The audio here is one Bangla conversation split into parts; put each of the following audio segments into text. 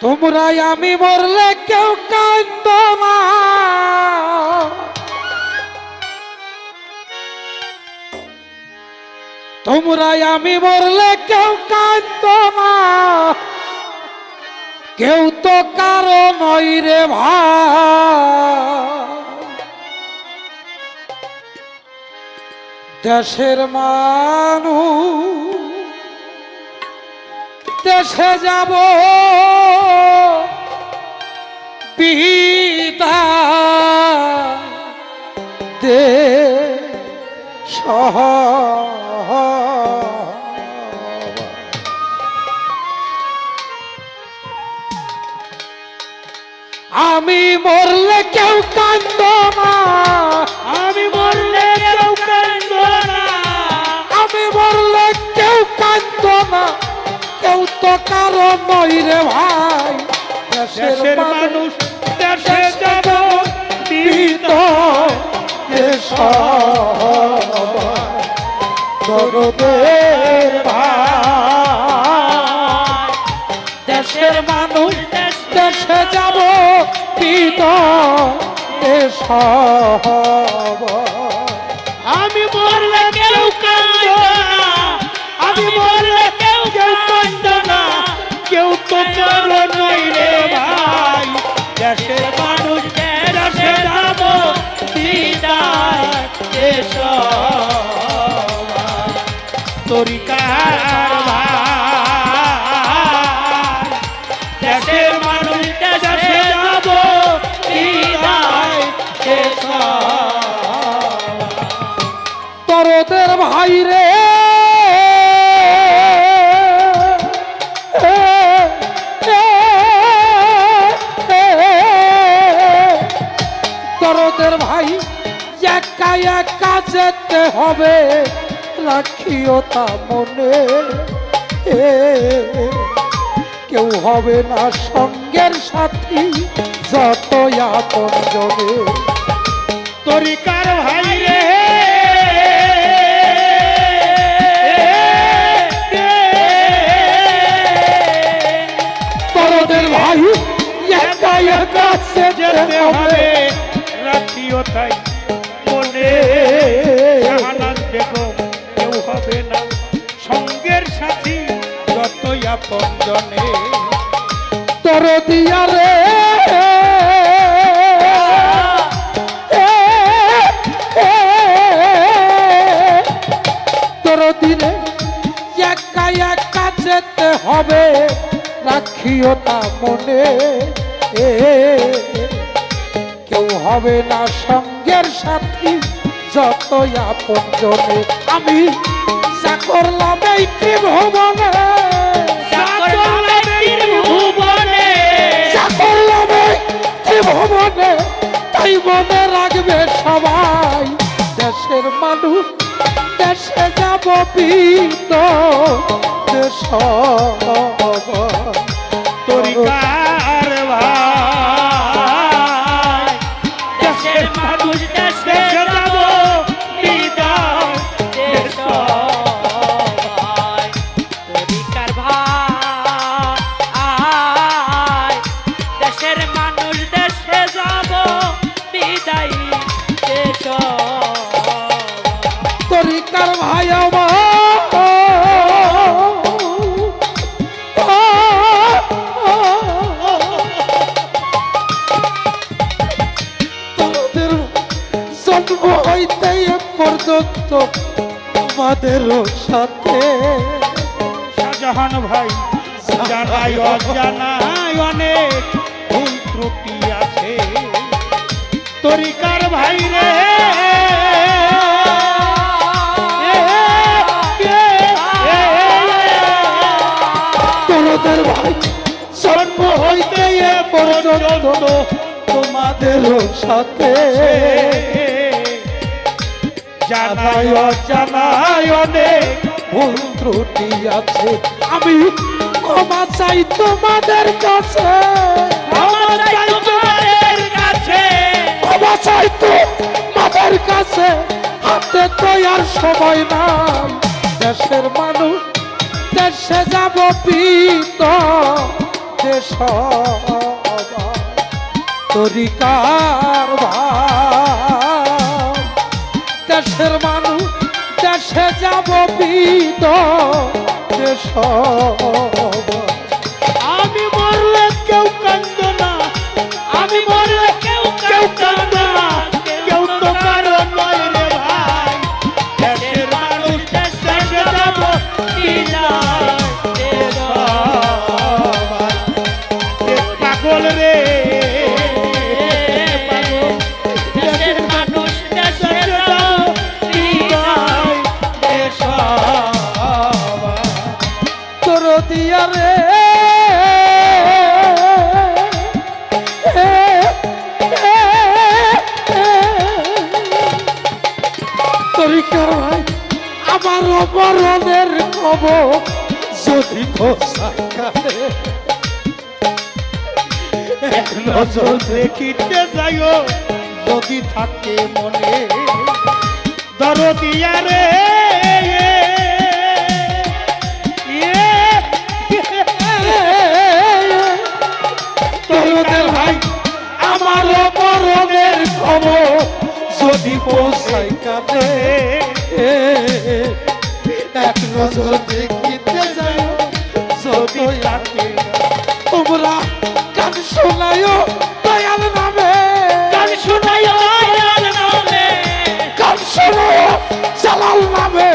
তোমরাই আমি মরলে কেউ কান্দ না। তোমরাই আমি মরলে কেউ কান্দ কেউ তো কারও নই রে দেশের মানুষ দেশে যাব পিতা দে সহ। আমি মরলে কেউ কান্দ না। আমি কেউ তো কারও নই রে ভাই। দেশের মানুষ দেশে যাব দরদের ভাই দেশের মানুষ দেশে যাব পিত দেশ কেউ তো কারও নই রে ভাই। দেশের মানুষ দেশে যাব বিদায় দেশ তরিকার ভাই? দেশের মানুষ দেশে যাব বিদায় দেশ তরদের ভাই রে তরদের ভাই একা একা যেতে হবে রাখিও তা মনে। কেউ হবে না সঙ্গের সাথী যত আপন জনে। তরিকার ভাই রে? তরদের ভাই একা একা যেতে হবে। হবে তাই। মনে বেগম কেউ হবে না। সঙ্গের সাথী যতই আপন জনে। তোর দিয়া রে তোর দিনে একা একা যেতে হবে, রাখিও তা মনে। এ কেউ হবে না সঙ্গের সাথী যত আপন জনে। আমি যা করলাম এই ত্রিভুবনে তাই মনে রাখবে সবাই, দেশের মানুষ, দেশে যাব পিত দেশ জন্ম হইতে পর্যন্ত তোমাদের সাথে শাহজাহান ভাই জানাই অজানাই অনেক ভুল ত্রুটি আছে তরিকার ভাই রে তোমাদের ভাই জন্ম হইতে পর্যন্ত তোমাদের সাথে জানাই অজানাই অনেক ভুল ত্রুটি আছে। আমি ক্ষমা চাই তোমাদের কাছে। ক্ষমা চাই তোমাদের কাছে। হাতে তো সময় নাই। দেশের মানুষ, দেশে যাব পিত দেশ তরিকার ভাব বিদ দেশ আমি আমার অপরাধের খবর যদি কাটে এক নজর দেখিতে যাইও, যদি থাকে মনে। দরদিয়া রে ভাই, আমার অপরাধের খবর যদি পোষায় কাটে এক নজর দেখিতে যাই যদি থাকে তোমরা গান শোনায় দয়াল নামে। গান শোনাই দয়াল নামে। গান শোনায় জালাল নামে।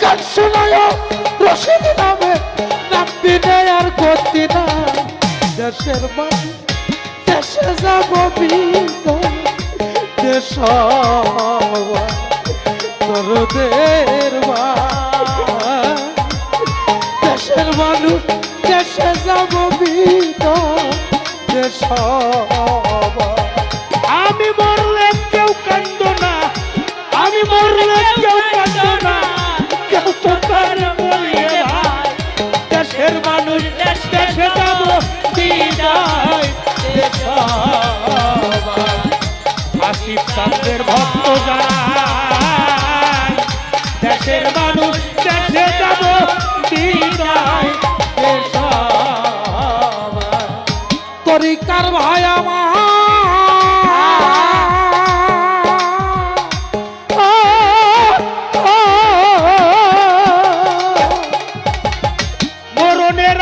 গান শোনায় রশিদ নামে। নাম বিনে আর গতি না দেশের মানুষ দেশে যাব বিদায়। দেশ তোরদের ভাই দেশের মানুষ, দেশে যাব দেশ আমি মরলে কেউ কান্দ না। আমি মরলে কেউ কান্দ না। কেউ তো দেশের মানুষ, দেশে যাব বিদায়। দেশ আসিফ চাঁদের ভক্ত যারা। তরিকার ভাই আমার।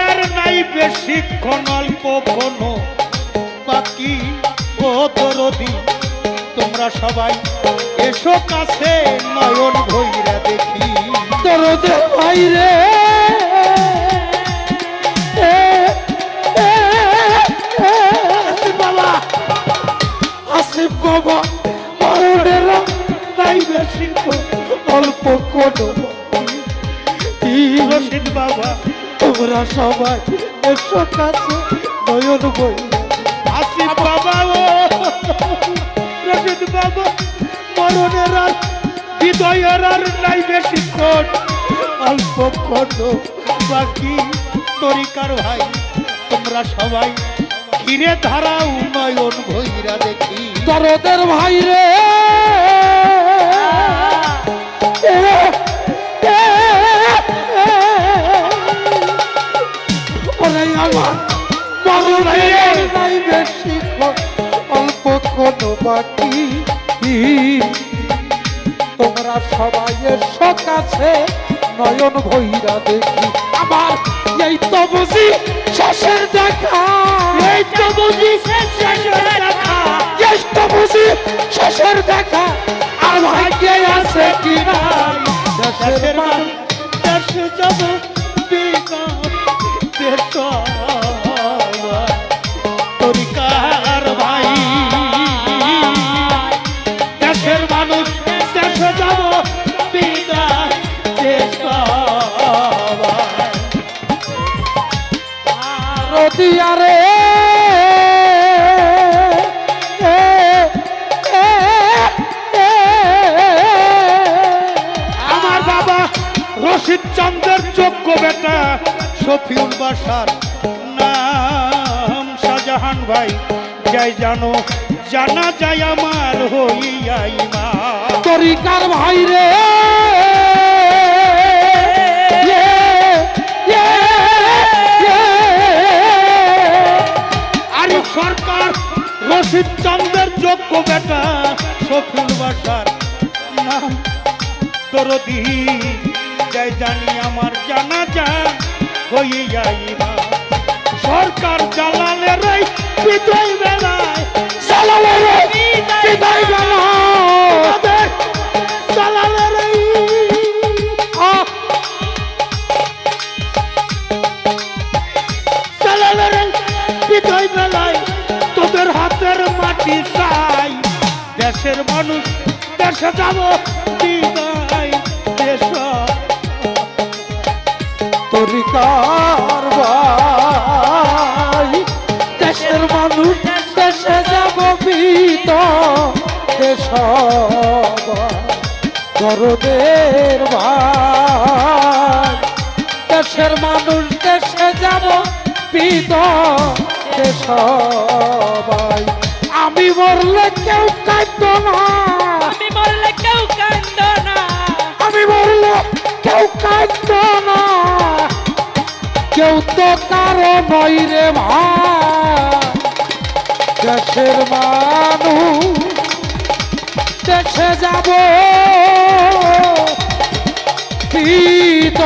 আর নাই অল্প বাকি ও দরদি তোমরা সবাই এসো কাছে, নয়ন ভৈরা দেখি। দরদের ভাই বাবা মরণের নাই বেশিক্ষণ অল্প কোনো রশিদ বাবা। তোমরা সবাই এসো কাছে নয়ন বই। আসিফ বাবা ও। রশিদ বাবা মরণের আর হৃদয়ের আর নাই বেশিক্ষণ অল্প বাকি তরিকার ভাই। তোমরা সবাই ঘিরে ধারাও নয়ন ভৈরা দেখি। দরদের ভাই রে। অল্প কোনো বাকি তোমরা সবাই এসো কাছে নয়ন ভৈরা দেখি। আমার এই তো বুঝি শেষের দেখা। এই তো বুঝি শেষের দেখা। এই তো বুঝি শেষের দেখা। আর ভাগ্যে আছে কি না দেশের মান দেশ যাব বিকাশ দেশ শফিউল বাসার নাম শাহজাহান ভাই যাই জানো জানা যায় আমার হইয়া ইমা তরিকার ভাই রে ইয়ে, ইয়ে, ইয়ে। রশিদ চন্দ্রের যোগ্য বেটা শফিউল বাসার নাম দরদি জানি আমার জানা যা হয়ে যাইবা সরকার বেলায় জালালের বিদায় জানা আমাদের জালালের এই আহ, জালালের বিজয় বেলায় তোদের হাতের মাটি চাই। দেশের মানুষ দেশে যাব দেশের মানুষ দেশে যাব বিত দেশ গরদের ভাই দেশের মানুষ দেশে যাব বিত দেশ ভাই আমি মরলে কেউ কাঁদত না। আমি মরলে কেউ কান্দ না। আমি বলল কেউ কাঁদত না। কেউ তো কারও নই রে ভাই দেশের মানুষ দেশে যাব। পিত